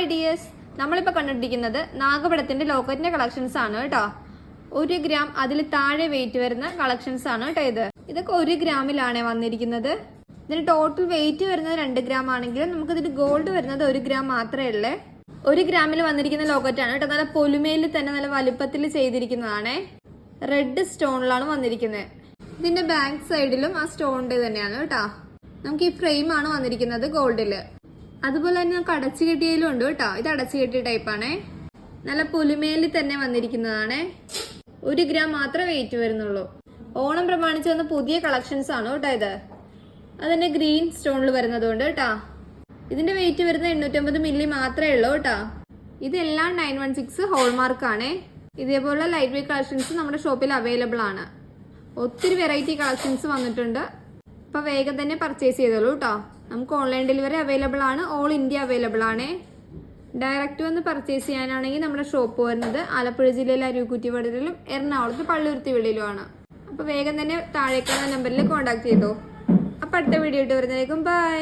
Hi dears നമ്മളിപ്പോൾ കണ്ടിരിക്കുന്നത് നാഗപടത്തിന്റെ ലോക്കറ്റിന്റെ collections ആണ് കേട്ടോ. ഒരു ഗ്രാം അതിൽ താഴെ വെയിറ്റ് വരുന്ന കളക്ഷൻസ് ആണ് കേട്ടോ ഇത്. ഇതൊക്കെ ഒരു ഗ്രാമിലാണ് വന്നിരിക്കുന്നത്. ഇതിന് ടോട്ടൽ വെയിറ്റ് വരുന്നത് രണ്ട് ഗ്രാം ആണെങ്കിലും നമുക്കിതിൽ ഗോൾഡ് വരുന്നത് ഒരു ഗ്രാം മാത്രമേ ഉള്ളേ. ഒരു ഗ്രാമിൽ വന്നിരിക്കുന്ന ലോക്കറ്റാണ് കേട്ടോ. നല്ല പൊലുമയിൽ തന്നെ നല്ല വലുപ്പത്തിൽ ചെയ്തിരിക്കുന്നതാണേ. റെഡ് സ്റ്റോണിലാണ് വന്നിരിക്കുന്നത്. ഇതിന്റെ ബാക്ക് സൈഡിലും ആ സ്റ്റോണിന്റെ തന്നെയാണ് കേട്ടോ. നമുക്ക് ഈ ഫ്രെയിം ആണ് വന്നിരിക്കുന്നത് ഗോൾഡിൽ അതുപോലെ തന്നെ നമുക്ക് അടച്ചു കെട്ടിയതിലും ഉണ്ട് കേട്ടോ. ഇത് അടച്ചു കെട്ടിയ ടൈപ്പാണേ നല്ല പുലിമേലിൽ തന്നെ വന്നിരിക്കുന്നതാണേ. ഒരു ഗ്രാം മാത്രമേ വെയിറ്റ് വരുന്നുള്ളൂ. ഓണം പ്രമാണിച്ച് വന്ന പുതിയ കളക്ഷൻസ് ആണ് കേട്ടോ ഇത്. അതിന്റെ ഗ്രീൻ സ്റ്റോണിൽ വരുന്നതുകൊണ്ട് കേട്ടോ. ഇതിന്റെ വെയിറ്റ് വരുന്ന എണ്ണൂറ്റമ്പത് മില്ലി മാത്രമേ ഉള്ളൂ കേട്ടോ. ഇതെല്ലാം നയൻ വൺ സിക്സ് ഹോൾമാർക്ക് ആണേ. ഇതേപോലെ ലൈറ്റ് വെയിറ്റ് കളക്ഷൻസ് നമ്മുടെ ഷോപ്പിൽ അവൈലബിൾ ആണ്. ഒത്തിരി വെറൈറ്റി കളക്ഷൻസ് വന്നിട്ടുണ്ട്. അപ്പോൾ വേഗം തന്നെ പർച്ചേസ് ചെയ്തോളൂ കേട്ടോ നമുക്ക് ഓൺലൈൻ ഡെലിവറി അവൈലബിൾ ആണ്. ഓൾ ഇന്ത്യ അവൈലബിൾ ആണ്. ഡയറക്റ്റ് വന്ന് പർച്ചേസ് ചെയ്യാനാണെങ്കിൽ നമ്മുടെ ഷോപ്പ് വരുന്നത് ആലപ്പുഴ ജില്ലയിലെ അരുക്കുറ്റി വടരിലും എറണാകുളത്ത് പള്ളുരുത്തി വെളിയിലുമാണ് അപ്പോൾ വേഗം തന്നെ താഴേക്കുള്ള നമ്പറിൽ കോൺടാക്ട് ചെയ്തോ. അപ്പോൾ അടുത്ത വീഡിയോ ഇട്ട് വരുന്നതിലേക്കും ബൈ